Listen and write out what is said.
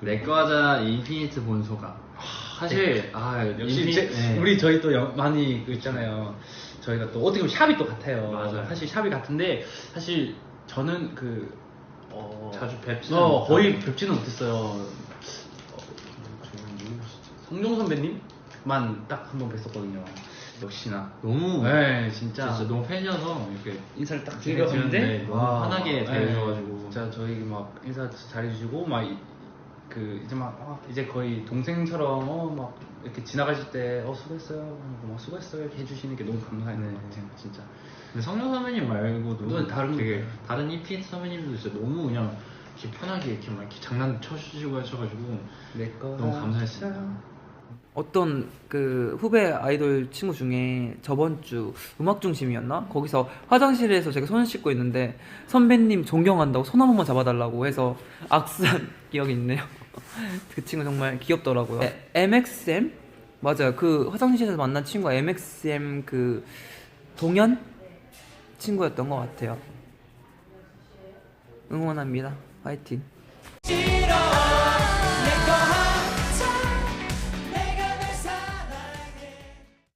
내꺼 하자 인피니트 본 소감. 사실 아 역시 인피니- 제- 네. 우리 저희 또 영- 많이 그 있잖아요. 저희가 또 어떻게 보면 샵이 또 같아요. 맞아요. 사실 샵이 같은데 사실 저는 그 어, 자주 뵙지는 어, 거의. 뵙지는 못했어요. 어, 저는 누구시죠? 성종 선배님만 딱 한 번 뵀었거든요. 역시나. 너무 네, 진짜. 진짜 너무 팬이어서 이렇게 인사를 딱 드리러 드리는데 갔는데 너무 편하게 대해주셔가지고. 진짜 저희 막 인사 잘해주시고 막 그 이제 막 아, 이제 거의 동생처럼 어 막 이렇게 지나가실 때 어 수고했어요 하고 막 수고했어요 이렇게 해주시는 게 너무 감사했던 네. 것 같아요 진짜 근데 성룡 선배님 말고도 또 다른 되게. 다른 인피니트 선배님들도 진짜 너무 그냥 이렇게 편하게 이렇게 막 이렇게 장난 쳐주시고 하셔가지고 너무 감사했습니다. 어떤 그 후배 아이돌 친구 중에 저번 주 음악 중심이었나? 거기서 화장실에서 제가 손 씻고 있는데 선배님 존경한다고 손 한 번만 잡아달라고 해서 악수한 기억이 있네요. 그 친구 정말 귀엽더라고요. 에- MXM 맞아요. 그 화장실에서 만난 친구가 MXM 그 동현 친구였던 것 같아요. 응원합니다. 파이팅.